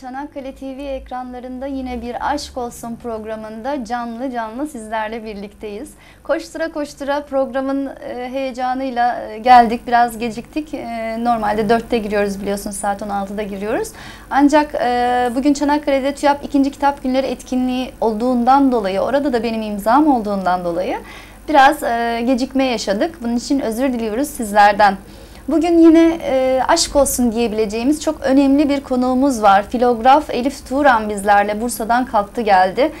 Çanakkale TV ekranlarında yine bir Aşk Olsun programında canlı canlı sizlerle birlikteyiz. Koştura koştura programın e, heyecanıyla e, geldik. Biraz geciktik. E, normalde dörtte giriyoruz biliyorsunuz saat 16'da giriyoruz. Ancak bugün Çanakkale'de TÜYAP ikinci kitap günleri etkinliği olduğundan dolayı, orada da benim imzam olduğundan dolayı biraz gecikme yaşadık. Bunun için özür diliyoruz sizlerden. Bugün yine e, aşk olsun diyebileceğimiz çok önemli bir konuğumuz var. Filograf Elif Turan bizlerle Bursa'dan kalktı geldi.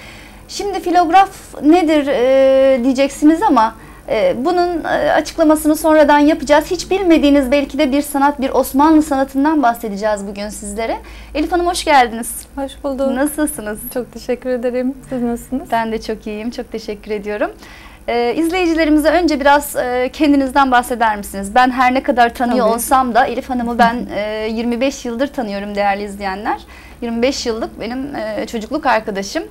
Şimdi filograf nedir e, diyeceksiniz ama e, bunun e, açıklamasını sonradan yapacağız. Hiç bilmediğiniz belki de bir sanat, bir Osmanlı sanatından bahsedeceğiz bugün sizlere. Elif Hanım hoş geldiniz. Hoş bulduk. Nasılsınız? Çok teşekkür ederim. Siz nasılsınız? Ben de çok iyiyim. Çok teşekkür ediyorum. Ee, izleyicilerimize önce biraz e, kendinizden bahseder misiniz? Ben her ne kadar tanıyor Tabii. olsam da Elif Hanım'ı ben e, 25 yıldır tanıyorum değerli izleyenler. 25 yıllık benim e, çocukluk arkadaşım.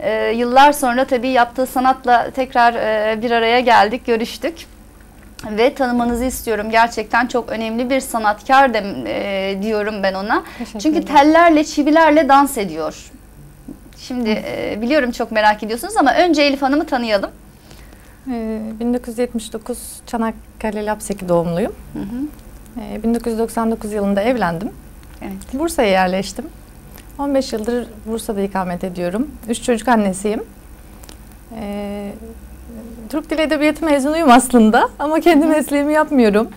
E, yıllar sonra tabii yaptığı sanatla tekrar e, bir araya geldik, görüştük. Ve tanımanızı istiyorum. Gerçekten çok önemli bir sanatkar de, e, diyorum ben ona. Çünkü tellerle, çivilerle dans ediyor. Şimdi e, biliyorum çok merak ediyorsunuz ama önce Elif Hanım'ı tanıyalım. 1979 ee, Çanakkale Lapseki doğumluyum. Hı hı. 1999 ee, yılında evlendim. Evet. Bursa'ya yerleştim. 15 yıldır Bursa'da ikamet ediyorum. Üç çocuk annesiyim. Ee, Türk Dili Edebiyatı mezunuyum aslında ama kendi mesleğimi yapmıyorum.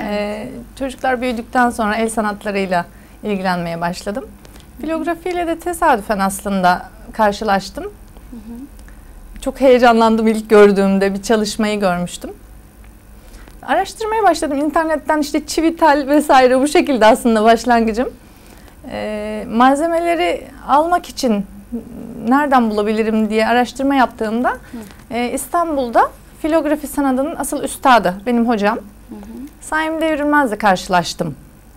Ee, çocuklar büyüdükten sonra el sanatlarıyla ilgilenmeye başladım. Filografiyle de tesadüfen aslında karşılaştım. Hı hı. Çok heyecanlandım ilk gördüğümde bir çalışmayı görmüştüm. Araştırmaya başladım. İnternetten işte çivi tel vesaire bu şekilde aslında başlangıcım. Ee, malzemeleri almak için nereden bulabilirim diye araştırma yaptığımda e, İstanbul'da filografi sanatının asıl üstadı benim hocam. Hı hı. Saim Devrilmez'le karşılaştım.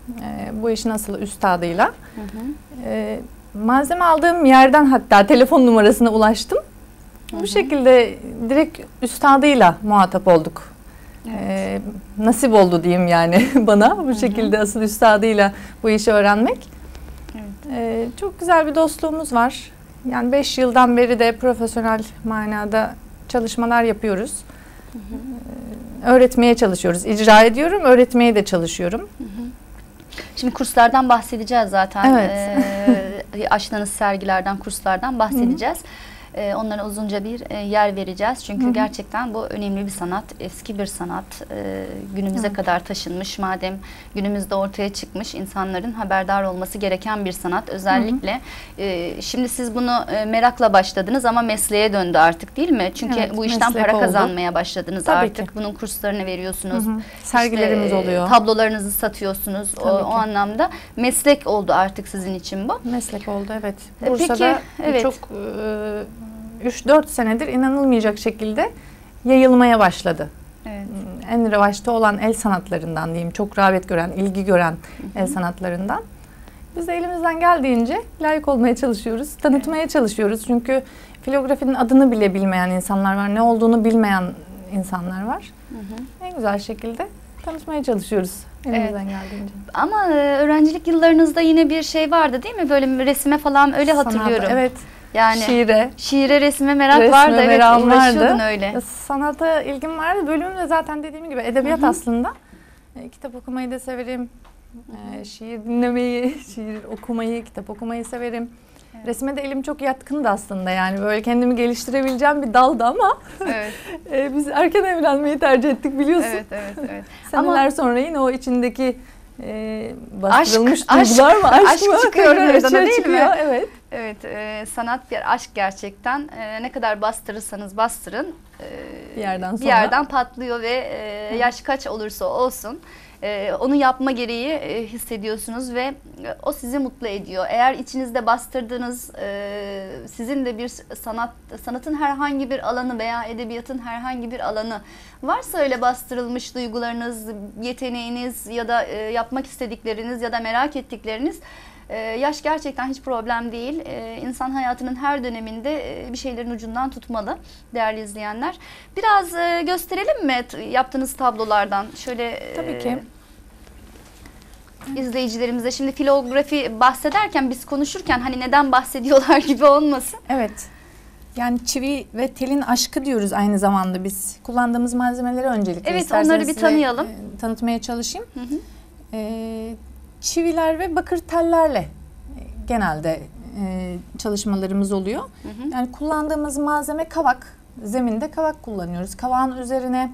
E, bu işin asıl üstadıyla. Hı hı. E, malzeme aldığım yerden hatta telefon numarasına ulaştım. Bu şekilde direkt üstadıyla muhatap olduk. Evet. Ee, nasip oldu diyeyim yani bana bu Hı-hı. şekilde asıl üstadıyla bu işi öğrenmek. Evet. Ee, çok güzel bir dostluğumuz var. Yani beş yıldan beri de profesyonel manada çalışmalar yapıyoruz. Hı hı. Öğretmeye çalışıyoruz. İcra ediyorum, öğretmeye de çalışıyorum. Hı hı. Şimdi kurslardan bahsedeceğiz zaten. Evet. Ee, açtığınız sergilerden, kurslardan bahsedeceğiz. Hı hı. E, onlara uzunca bir e, yer vereceğiz. Çünkü hı hı. gerçekten bu önemli bir sanat, eski bir sanat. E, günümüze evet. kadar taşınmış. Madem günümüzde ortaya çıkmış insanların haberdar olması gereken bir sanat. Özellikle hı hı. E, şimdi siz bunu e, merakla başladınız ama mesleğe döndü artık değil mi? Çünkü evet, bu işten para oldu. kazanmaya başladınız Tabii artık. Ki. Bunun kurslarını veriyorsunuz. Hı hı. Sergilerimiz işte, oluyor. Tablolarınızı satıyorsunuz. o, o anlamda meslek oldu artık sizin için bu. Meslek oldu evet. E, Bursa'da Peki, evet. çok e, 3-4 senedir inanılmayacak şekilde yayılmaya başladı. Evet. En revaçta olan el sanatlarından diyeyim. Çok rağbet gören, ilgi gören el sanatlarından. Biz de elimizden geldiğince layık olmaya çalışıyoruz. Tanıtmaya evet. çalışıyoruz. Çünkü filografinin adını bile bilmeyen insanlar var. Ne olduğunu bilmeyen insanlar var. Hı hı. En güzel şekilde tanıtmaya çalışıyoruz elimizden evet. geldiğince. Ama e, öğrencilik yıllarınızda yine bir şey vardı değil mi? Böyle resime falan öyle Sanat, hatırlıyorum. Evet. Yani şiire. Şiire, resme merak resme vardı. Evet, uğraşıyordun öyle. Sanata ilgim vardı. Bölümüm de zaten dediğim gibi edebiyat Hı-hı. aslında. E, kitap okumayı da severim. E, şiir dinlemeyi, şiir okumayı, kitap okumayı severim. Evet. Resme de elim çok yatkındı aslında yani böyle kendimi geliştirebileceğim bir daldı ama evet. e, biz erken evlenmeyi tercih ettik biliyorsun. Evet, evet, evet. Seneler ama... sonra yine o içindeki e, bastırılmış aşk, duygular aşk, mı? Aşk, aşk mı? çıkıyor meydana değil çıkıyor, mi? Evet. Evet, e, sanat bir aşk gerçekten. E, ne kadar bastırırsanız bastırın e, bir yerden sonra bir yerden patlıyor ve e, yaş kaç olursa olsun e, onu yapma gereği e, hissediyorsunuz ve e, o sizi mutlu ediyor. Eğer içinizde bastırdığınız e, sizin de bir sanat sanatın herhangi bir alanı veya edebiyatın herhangi bir alanı varsa öyle bastırılmış duygularınız, yeteneğiniz ya da e, yapmak istedikleriniz ya da merak ettikleriniz ee, yaş gerçekten hiç problem değil. Ee, insan hayatının her döneminde e, bir şeylerin ucundan tutmalı değerli izleyenler. Biraz e, gösterelim mi yaptığınız tablolardan? Şöyle Tabii ki. izleyicilerimize. Şimdi filografi bahsederken biz konuşurken hani neden bahsediyorlar gibi olmasın. Evet. Yani çivi ve telin aşkı diyoruz aynı zamanda biz. Kullandığımız malzemeleri öncelikle Evet onları bir tanıyalım. E, tanıtmaya çalışayım. Hı hı. E, çiviler ve bakır tellerle e, genelde e, çalışmalarımız oluyor. Hı hı. Yani kullandığımız malzeme kavak. Zeminde kavak kullanıyoruz. Kavağın üzerine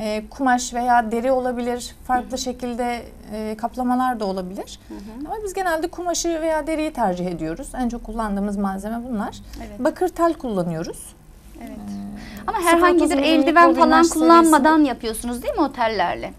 e, kumaş veya deri olabilir. Farklı hı hı. şekilde e, kaplamalar da olabilir. Hı hı. Ama biz genelde kumaşı veya deriyi tercih ediyoruz. En çok kullandığımız malzeme bunlar. Evet. Bakır tel kullanıyoruz. Evet. Ee, Ama herhangi bir eldiven falan kullanmadan serisi. yapıyorsunuz değil mi otellerle?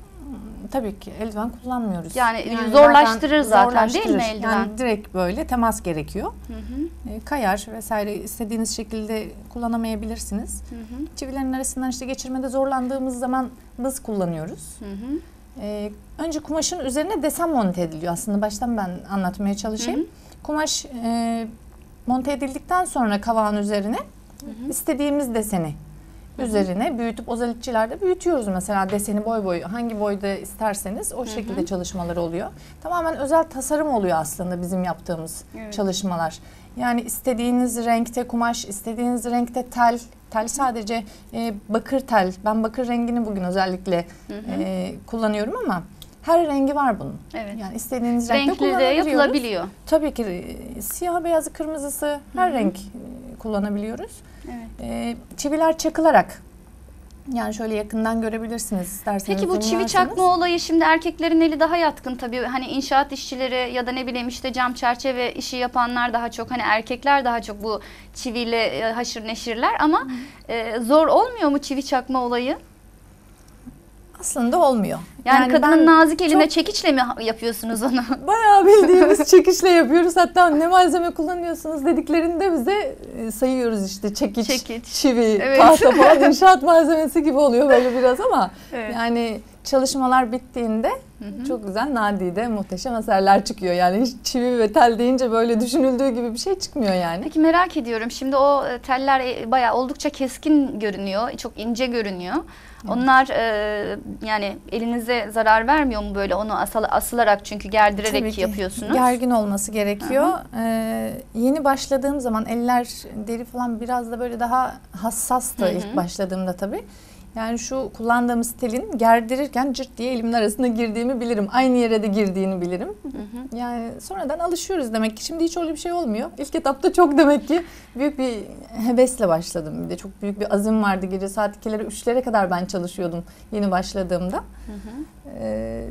Tabii ki eldiven kullanmıyoruz. Yani, yani zorlaştırır zaten, zorlaştırır. değil mi eldiven? Yani direkt böyle temas gerekiyor. Hı hı. E, kayar vesaire istediğiniz şekilde kullanamayabilirsiniz. Hı hı. Çivilerin arasından işte geçirmede zorlandığımız zaman bız kullanıyoruz. Hı hı. E, önce kumaşın üzerine desen monte ediliyor aslında. Baştan ben anlatmaya çalışayım. Hı hı. Kumaş e, monte edildikten sonra kavağın üzerine hı hı. istediğimiz deseni üzerine büyütüp ozalitçilerde büyütüyoruz mesela deseni boy boy hangi boyda isterseniz o şekilde Hı-hı. çalışmalar oluyor. Tamamen özel tasarım oluyor aslında bizim yaptığımız evet. çalışmalar. Yani istediğiniz renkte kumaş, istediğiniz renkte tel, tel sadece e, bakır tel. Ben bakır rengini bugün özellikle e, kullanıyorum ama her rengi var bunun. Evet. Yani istediğiniz renkte Renkli de yapılabiliyor. Tabii ki e, siyah, beyazı, kırmızısı her Hı-hı. renk kullanabiliyoruz. Evet. E, çiviler çakılarak yani şöyle yakından görebilirsiniz isterseniz. Peki bu çivi çakma olayı şimdi erkeklerin eli daha yatkın tabii. Hani inşaat işçileri ya da ne bileyim işte cam çerçeve işi yapanlar daha çok hani erkekler daha çok bu çiviyle e, haşır neşirler ama e, zor olmuyor mu çivi çakma olayı? Aslında olmuyor. Yani, yani kadının nazik eline çok... çekiçle mi yapıyorsunuz onu? Bayağı bildiğimiz çekiçle yapıyoruz. Hatta ne malzeme kullanıyorsunuz dediklerinde bize e, sayıyoruz işte çekiç, çekiç. çivi, evet. tahta falan inşaat malzemesi gibi oluyor böyle biraz ama evet. yani çalışmalar bittiğinde hı hı. çok güzel nadide muhteşem eserler çıkıyor. Yani hiç çivi ve tel deyince böyle düşünüldüğü gibi bir şey çıkmıyor yani. Peki merak ediyorum. Şimdi o e, teller e, bayağı oldukça keskin görünüyor. Çok ince görünüyor. Onlar e, yani elinize zarar vermiyor mu böyle onu asıl, asılarak çünkü gerdirerek Tabii ki. yapıyorsunuz? Gergin olması gerekiyor. Ee, yeni başladığım zaman eller deri falan biraz da böyle daha hassastı Hı-hı. ilk başladığımda tabii. Yani şu kullandığımız telin gerdirirken cırt diye elimin arasına girdiğimi bilirim. Aynı yere de girdiğini bilirim. Hı hı. Yani sonradan alışıyoruz demek ki. Şimdi hiç öyle bir şey olmuyor. İlk etapta çok demek ki büyük bir hevesle başladım. Bir de çok büyük bir azim vardı. Gece saat 2'lere 3'lere kadar ben çalışıyordum yeni başladığımda. Hı hı. Ee,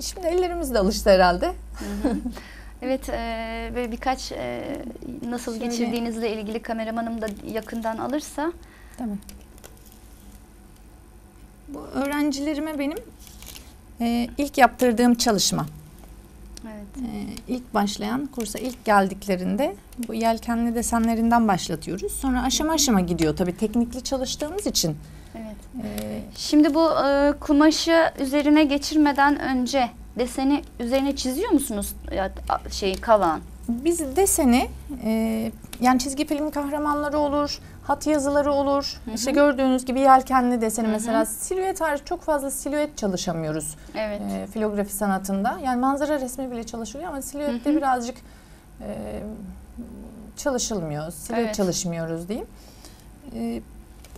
şimdi ellerimiz de alıştı herhalde. Hı hı. Evet, e, böyle birkaç e, nasıl Şöyle. geçirdiğinizle ilgili kameramanım da yakından alırsa. Tamam. Bu öğrencilerime benim e, ilk yaptırdığım çalışma. Evet. E, ilk başlayan kursa ilk geldiklerinde bu yelkenli desenlerinden başlatıyoruz. Sonra aşama aşama gidiyor tabii teknikli çalıştığımız için. Evet. E, Şimdi bu e, kumaşı üzerine geçirmeden önce deseni üzerine çiziyor musunuz ya, şey kavan? Biz deseni e, yani çizgi film kahramanları olur, hat yazıları olur. Hı hı. İşte gördüğünüz gibi yelkenli deseni hı hı. mesela silüet hariç çok fazla silüet çalışamıyoruz. Evet. E, filografi sanatında. Yani manzara resmi bile çalışılıyor ama silüette hı hı. birazcık e, çalışılmıyor. Silüet evet. çalışmıyoruz diyeyim. E,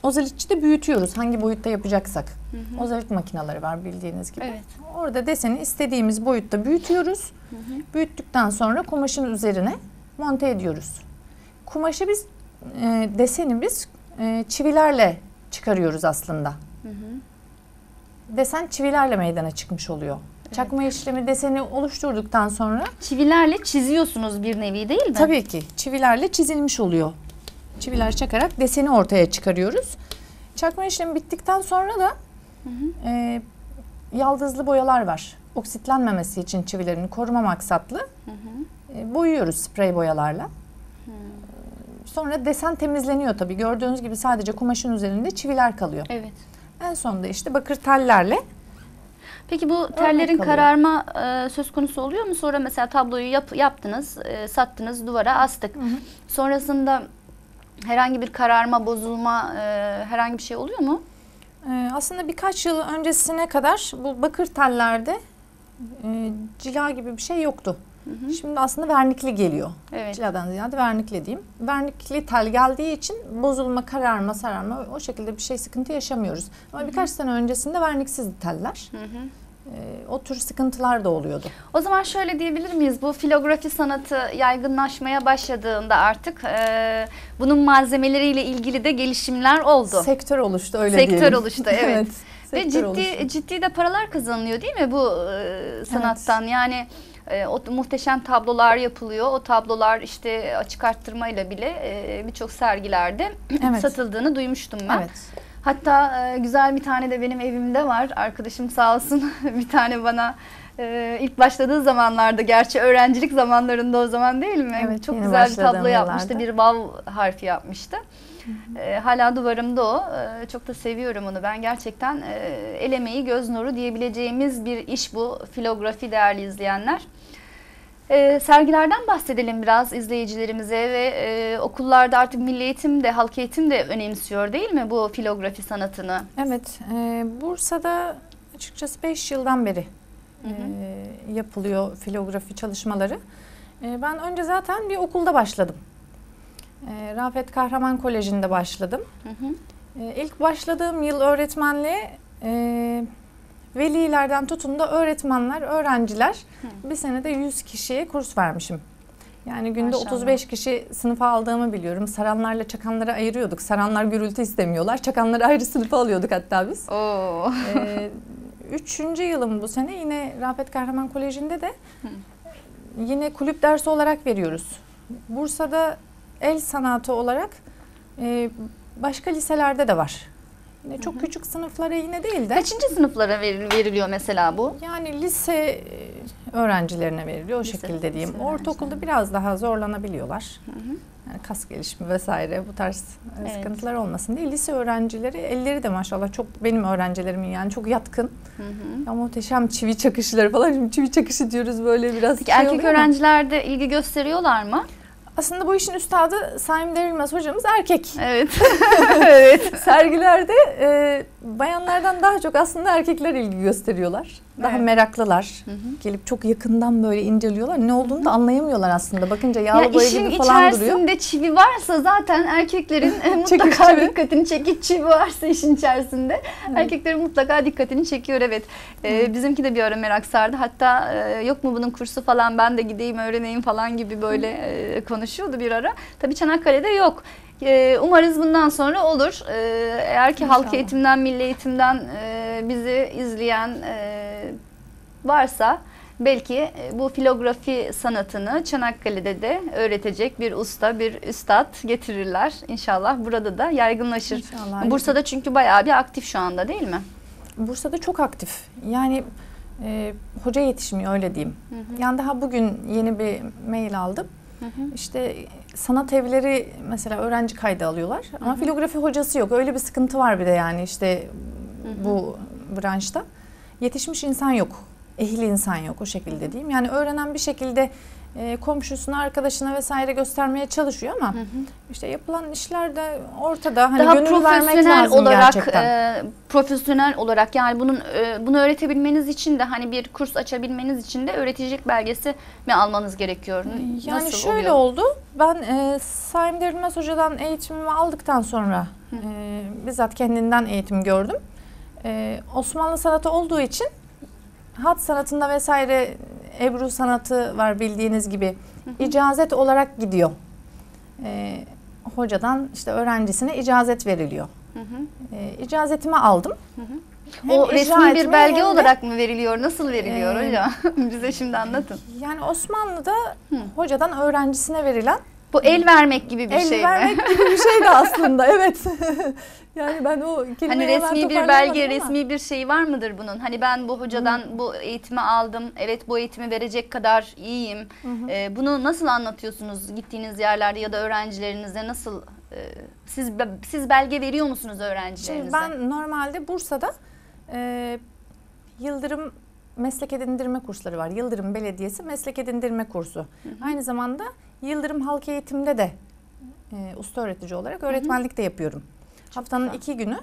Ozalitçi büyütüyoruz hangi boyutta yapacaksak. Hı hı. Ozalit makineleri var bildiğiniz gibi. Evet. Orada deseni istediğimiz boyutta büyütüyoruz. Hı hı. Büyüttükten sonra kumaşın üzerine monte ediyoruz. Kumaşı biz e, deseni biz e, çivilerle çıkarıyoruz aslında. Hı hı. Desen çivilerle meydana çıkmış oluyor. Çakma işlemi deseni oluşturduktan sonra çivilerle çiziyorsunuz bir nevi değil mi? Tabii ki. Çivilerle çizilmiş oluyor. Çiviler çakarak deseni ortaya çıkarıyoruz. Çakma işlemi bittikten sonra da hı hı. E, yaldızlı boyalar var. Oksitlenmemesi için çivilerini koruma maksatlı hı hı. E, boyuyoruz sprey boyalarla. Sonra desen temizleniyor tabii. Gördüğünüz gibi sadece kumaşın üzerinde çiviler kalıyor. Evet. En sonunda işte bakır tellerle Peki bu tellerin kararma e, söz konusu oluyor mu? Sonra mesela tabloyu yap, yaptınız, e, sattınız, duvara astık. Hı hı. Sonrasında herhangi bir kararma, bozulma, e, herhangi bir şey oluyor mu? E, aslında birkaç yıl öncesine kadar bu bakır tellerde e, cila gibi bir şey yoktu. Hı hı. Şimdi aslında vernikli geliyor. Evet. Ciladan ziyade vernikli diyeyim. Vernikli tel geldiği için bozulma, kararma, sararma o şekilde bir şey sıkıntı yaşamıyoruz. Ama hı hı. birkaç sene öncesinde verniksiz teller. Hı hı. E, o tür sıkıntılar da oluyordu. O zaman şöyle diyebilir miyiz? Bu filografi sanatı yaygınlaşmaya başladığında artık e, bunun malzemeleriyle ilgili de gelişimler oldu. Sektör oluştu öyle Sektör diyelim. oluştu evet. evet Ve ciddi oluştu. ciddi de paralar kazanılıyor değil mi bu e, sanattan? Evet. Yani e, o muhteşem tablolar yapılıyor. O tablolar işte açık arttırmayla bile e, birçok sergilerde evet. satıldığını duymuştum ben. Evet. Hatta e, güzel bir tane de benim evimde var. Arkadaşım sağ olsun bir tane bana e, ilk başladığı zamanlarda gerçi öğrencilik zamanlarında o zaman değil mi? Evet, Çok güzel bir tablo yapmıştı. Bir vav harfi yapmıştı. E, hala duvarımda o. E, çok da seviyorum onu. Ben gerçekten e, el emeği göz nuru diyebileceğimiz bir iş bu filografi değerli izleyenler. E, sergilerden bahsedelim biraz izleyicilerimize ve e, okullarda artık milli eğitim de halk eğitim de önemsiyor değil mi bu filografi sanatını? Evet, e, Bursa'da açıkçası 5 yıldan beri hı hı. E, yapılıyor filografi çalışmaları. E, ben önce zaten bir okulda başladım. E, Rafet Kahraman Koleji'nde başladım. Hı hı. İlk başladığım yıl öğretmenliğe e, velilerden tutun da öğretmenler, öğrenciler Hı. bir senede 100 kişiye kurs vermişim. Yani günde Maşallah. 35 kişi sınıfa aldığımı biliyorum. Saranlarla çakanları ayırıyorduk. Saranlar gürültü istemiyorlar. Çakanları ayrı sınıfa alıyorduk hatta biz. Oo. Ee, üçüncü yılım bu sene yine Rafet Kahraman Koleji'nde de Hı. yine kulüp dersi olarak veriyoruz. Bursa'da el sanatı olarak e, başka liselerde de var. Yine çok hı hı. küçük sınıflara yine değil de. Kaçıncı sınıflara veriliyor mesela bu? Yani lise e, öğrencilerine veriliyor o lise, şekilde diyeyim. Ortaokulda biraz daha zorlanabiliyorlar. Hı hı. Yani kas gelişimi vesaire bu tarz e, evet. sıkıntılar olmasın diye. Lise öğrencileri elleri de maşallah çok benim öğrencilerimin yani çok yatkın. Hı hı. Ya muhteşem çivi çakışları falan. Şimdi çivi çakışı diyoruz böyle biraz. Peki şey erkek öğrenciler de ilgi gösteriyorlar mı? Aslında bu işin üstadı Saim Devrilmez hocamız erkek. Evet. evet. Sergilerde e, bayanlardan daha çok aslında erkekler ilgi gösteriyorlar. Daha evet. meraklılar. Hı hı. Gelip çok yakından böyle inceliyorlar. Ne olduğunu da anlayamıyorlar aslında. Bakınca yağlı ya boya gibi falan duruyor. İşin içerisinde çivi varsa zaten erkeklerin e, mutlaka çivi. dikkatini çekici çivi varsa işin içerisinde. Evet. Erkeklerin mutlaka dikkatini çekiyor evet. Ee, bizimki de bir ara merak sardı. Hatta e, yok mu bunun kursu falan ben de gideyim öğreneyim falan gibi böyle e, konuşuyordu bir ara. Tabii Çanakkale'de yok. Ee, umarız bundan sonra olur. Ee, eğer ki İnşallah. halk eğitimden, milli eğitimden e, bizi izleyen e, varsa belki e, bu filografi sanatını Çanakkale'de de öğretecek bir usta, bir üstad getirirler. İnşallah burada da yaygınlaşır. İnşallah. Bursa'da çünkü bayağı bir aktif şu anda değil mi? Bursa'da çok aktif. Yani e, hoca yetişmiyor öyle diyeyim. Hı hı. Yani daha bugün yeni bir mail aldım. Hı hı. İşte sanat evleri mesela öğrenci kaydı alıyorlar ama hı hı. filografi hocası yok. Öyle bir sıkıntı var bir de yani işte hı hı. bu branşta. Yetişmiş insan yok. Ehil insan yok o şekilde diyeyim. Yani öğrenen bir şekilde e, komşusuna, arkadaşına vesaire göstermeye çalışıyor ama hı hı. işte yapılan işler de ortada. Hani Daha gönül vermek lazım olarak, gerçekten. E, profesyonel olarak yani bunun e, bunu öğretebilmeniz için de hani bir kurs açabilmeniz için de öğreticilik belgesi mi almanız gerekiyor? Yani Nasıl şöyle oluyor? oldu. Ben e, Saim Devrilmez Hoca'dan eğitimimi aldıktan sonra e, bizzat kendinden eğitim gördüm. E, Osmanlı sanatı olduğu için hat sanatında vesaire Ebru sanatı var bildiğiniz gibi. İcazet olarak gidiyor. Ee, hocadan işte öğrencisine icazet veriliyor. Hı hı. Ee, icazetimi aldım. Hı hı. o resmi bir belge olarak mı veriliyor? Nasıl veriliyor ee, hocam? Bize şimdi anlatın. Yani Osmanlı'da hı. hocadan öğrencisine verilen bu el vermek gibi bir el şey mi? El vermek gibi bir şey de aslında evet. yani ben o kelimeyi Hani resmi bir belge, ama. resmi bir şey var mıdır bunun? Hani ben bu hocadan Hı. bu eğitimi aldım. Evet bu eğitimi verecek kadar iyiyim. Ee, bunu nasıl anlatıyorsunuz gittiğiniz yerlerde ya da öğrencilerinize nasıl e, siz siz belge veriyor musunuz öğrencilerinize? Şimdi ben normalde Bursa'da e, Yıldırım meslek edindirme kursları var. Yıldırım Belediyesi meslek edindirme kursu. Hı hı. Aynı zamanda Yıldırım Halk Eğitim'de de e, usta öğretici olarak öğretmenlik de yapıyorum. Çok Haftanın güzel. iki günü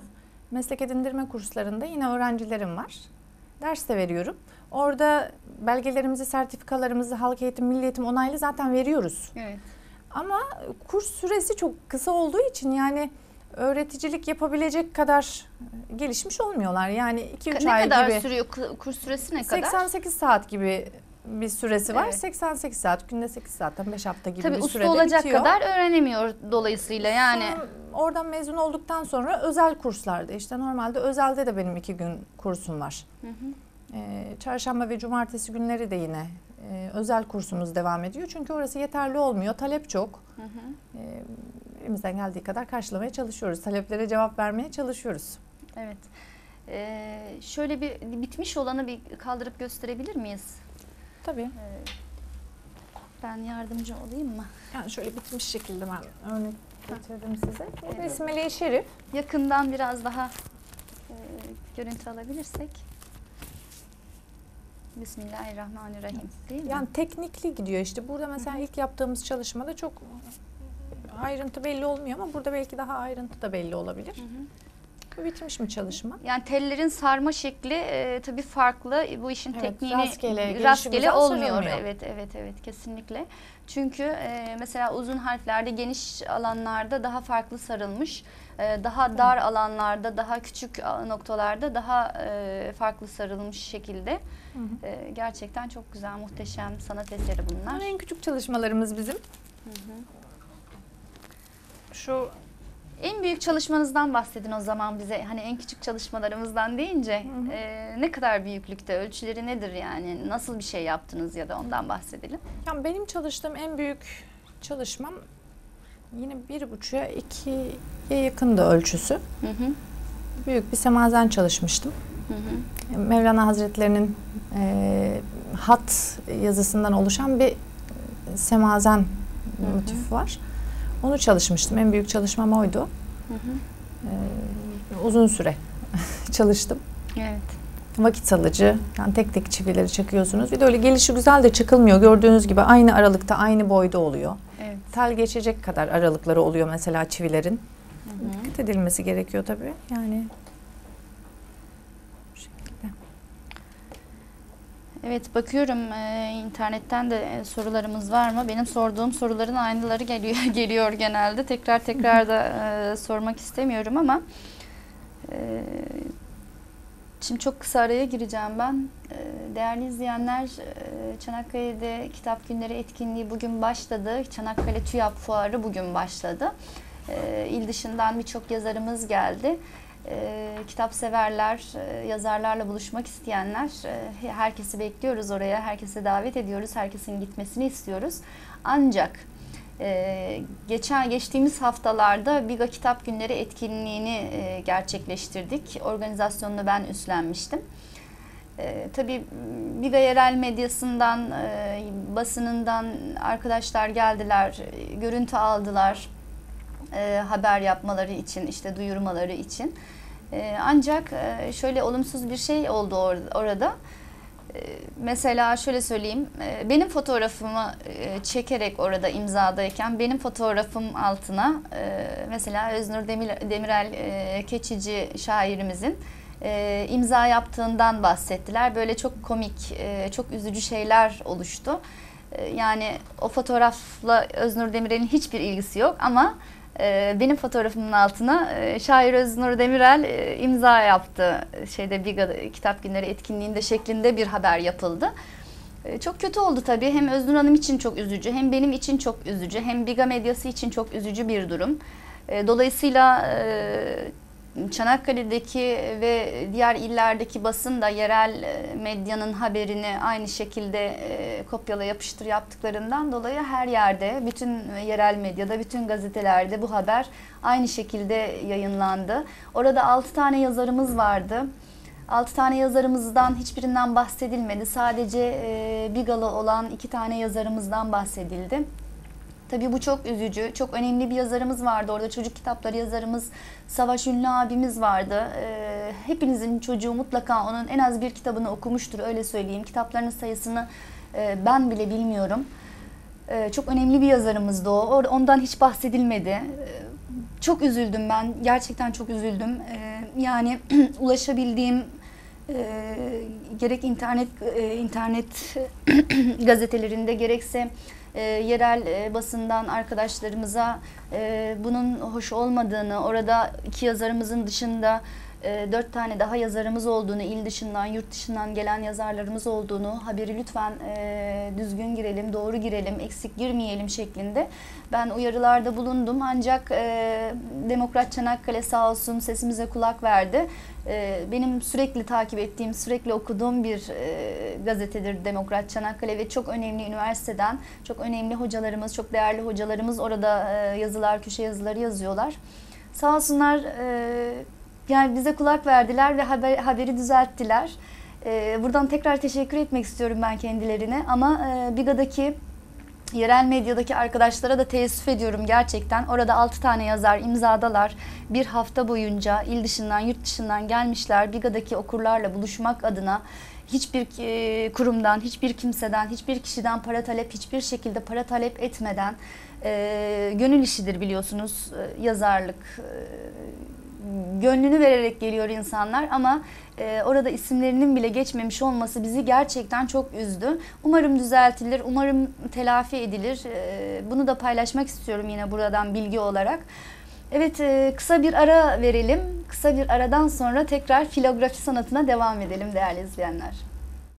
meslek edindirme kurslarında yine öğrencilerim var. Ders de veriyorum. Orada belgelerimizi, sertifikalarımızı halk eğitim, milli eğitim onaylı zaten veriyoruz. Evet. Ama kurs süresi çok kısa olduğu için yani öğreticilik yapabilecek kadar gelişmiş olmuyorlar. Yani 2-3 ay Ne kadar gibi. sürüyor kurs süresi ne kadar? 88 saat gibi bir süresi var. Evet. 88 saat, günde 8 saatten 5 hafta gibi Tabii bir usta sürede olacak bitiyor. kadar öğrenemiyor dolayısıyla yani. Sonra oradan mezun olduktan sonra özel kurslarda işte normalde özelde de benim iki gün kursum var. Hı hı. Ee, çarşamba ve cumartesi günleri de yine e, özel kursumuz devam ediyor. Çünkü orası yeterli olmuyor. Talep çok. Hı hı. Ee, elimizden geldiği kadar karşılamaya çalışıyoruz. Taleplere cevap vermeye çalışıyoruz. Evet. Ee, şöyle bir bitmiş olanı bir kaldırıp gösterebilir miyiz? Tabii. Ee, ben yardımcı olayım mı? Yani şöyle bitmiş şekilde ben örnek getirdim size. Bu Evet. resim Meleği Şerif. Yakından biraz daha e, görüntü alabilirsek. Bismillahirrahmanirrahim değil mi? Yani teknikli gidiyor işte. Burada mesela ilk yaptığımız çalışmada çok ayrıntı belli olmuyor ama burada belki daha ayrıntı da belli olabilir. Hı hı. Bu bitmiş mi çalışma? Yani tellerin sarma şekli e, tabii farklı. Bu işin Evet, tekniğini rastgele, rastgele olmuyor. sarılmıyor. Evet, evet, evet kesinlikle. Çünkü e, mesela uzun harflerde geniş alanlarda daha farklı sarılmış. E, daha dar alanlarda, daha küçük noktalarda daha e, farklı sarılmış şekilde. Hı hı. E, gerçekten çok güzel, muhteşem sanat eseri bunlar. Bunlar en küçük çalışmalarımız bizim. Hı hı. Şu En büyük çalışmanızdan bahsedin o zaman bize. Hani en küçük çalışmalarımızdan deyince Hı hı. e, ne kadar büyüklükte, ölçüleri nedir yani? Nasıl bir şey yaptınız ya da ondan bahsedelim. yani benim çalıştığım en büyük çalışmam yine bir buçuğa ikiye yakın da ölçüsü. Hı hı. Büyük bir semazen çalışmıştım. Hı hı. Mevlana Hazretlerinin e, hat yazısından oluşan bir semazen hı. motifi var. Onu çalışmıştım. En büyük çalışmam oydu. Hı hı. E, uzun süre çalıştım. Evet. Vakit alıcı. Yani tek tek çivileri çakıyorsunuz. Bir de öyle gelişi güzel de çakılmıyor. Gördüğünüz gibi aynı aralıkta, aynı boyda oluyor. Evet. Tel geçecek kadar aralıkları oluyor mesela çivilerin. Hı hı. Dikkat edilmesi gerekiyor tabii. Yani bu şekilde. Evet bakıyorum e, internetten de e, sorularımız var mı? Benim sorduğum soruların aynıları geliyor geliyor genelde. Tekrar tekrar da e, sormak istemiyorum ama e, şimdi çok kısa araya gireceğim ben. E, değerli izleyenler e, Çanakkale'de Kitap Günleri etkinliği bugün başladı. Çanakkale TÜYAP Fuarı bugün başladı. E, il dışından birçok yazarımız geldi. E, kitap severler, e, yazarlarla buluşmak isteyenler, e, herkesi bekliyoruz oraya, herkese davet ediyoruz, herkesin gitmesini istiyoruz. Ancak e, geçen geçtiğimiz haftalarda Biga Kitap Günleri etkinliğini e, gerçekleştirdik. Organizasyonunu ben üstlenmiştim. E, tabii Biga yerel medyasından, e, basınından arkadaşlar geldiler, görüntü aldılar e, haber yapmaları için, işte duyurmaları için. E, ancak e, şöyle olumsuz bir şey oldu or- orada. E, mesela şöyle söyleyeyim, e, benim fotoğrafımı e, çekerek orada imzadayken benim fotoğrafım altına e, mesela Öznur Demir, Demirel e, Keçici şairimizin e, imza yaptığından bahsettiler. Böyle çok komik, e, çok üzücü şeyler oluştu. E, yani o fotoğrafla Öznur Demirel'in hiçbir ilgisi yok ama benim fotoğrafımın altına e, şair Öznur Demirel e, imza yaptı. Şeyde Biga Kitap Günleri etkinliğinde şeklinde bir haber yapıldı. E, Çok kötü oldu tabii. Hem Öznur Hanım için çok üzücü, hem benim için çok üzücü, hem Biga medyası için çok üzücü bir durum. Dolayısıyla Çanakkale'deki ve diğer illerdeki basın da yerel e, medyanın haberini aynı şekilde e, kopyala yapıştır yaptıklarından dolayı her yerde, bütün yerel medyada, bütün gazetelerde bu haber aynı şekilde yayınlandı. Orada 6 tane yazarımız vardı. 6 tane yazarımızdan hiçbirinden bahsedilmedi. Sadece e, Bigalı olan iki tane yazarımızdan bahsedildi. Tabii bu çok üzücü. Çok önemli bir yazarımız vardı. Orada çocuk kitapları yazarımız Savaş Ünlü abimiz vardı. Ee, hepinizin çocuğu mutlaka onun en az bir kitabını okumuştur öyle söyleyeyim. Kitaplarının sayısını e, ben bile bilmiyorum. Ee, çok önemli bir yazarımızdı o. Ondan hiç bahsedilmedi. Ee, çok üzüldüm ben. Gerçekten çok üzüldüm. Yani ulaşabildiğim e, gerek internet e, internet gazetelerinde gerekse e, yerel e, basından arkadaşlarımıza e, bunun hoş olmadığını, orada iki yazarımızın dışında e, dört tane daha yazarımız olduğunu, il dışından, yurt dışından gelen yazarlarımız olduğunu, haberi lütfen e, düzgün girelim, doğru girelim, eksik girmeyelim şeklinde ben uyarılarda bulundum. Ancak e, Demokrat Çanakkale sağ olsun sesimize kulak verdi. Benim sürekli takip ettiğim, sürekli okuduğum bir gazetedir Demokrat Çanakkale ve çok önemli üniversiteden, çok önemli hocalarımız, çok değerli hocalarımız orada yazılar, köşe yazıları yazıyorlar. Sağ olsunlar yani bize kulak verdiler ve haber, haberi düzelttiler. Ee, buradan tekrar teşekkür etmek istiyorum ben kendilerine. Ama e, Biga'daki yerel medyadaki arkadaşlara da teessüf ediyorum gerçekten. Orada 6 tane yazar imzadalar. Bir hafta boyunca il dışından, yurt dışından gelmişler. Biga'daki okurlarla buluşmak adına hiçbir e, kurumdan, hiçbir kimseden, hiçbir kişiden para talep, hiçbir şekilde para talep etmeden e, gönül işidir biliyorsunuz e, yazarlık. E, gönlünü vererek geliyor insanlar ama e, orada isimlerinin bile geçmemiş olması bizi gerçekten çok üzdü. Umarım düzeltilir, umarım telafi edilir. E, bunu da paylaşmak istiyorum yine buradan bilgi olarak. Evet e, kısa bir ara verelim. Kısa bir aradan sonra tekrar filografi sanatına devam edelim değerli izleyenler.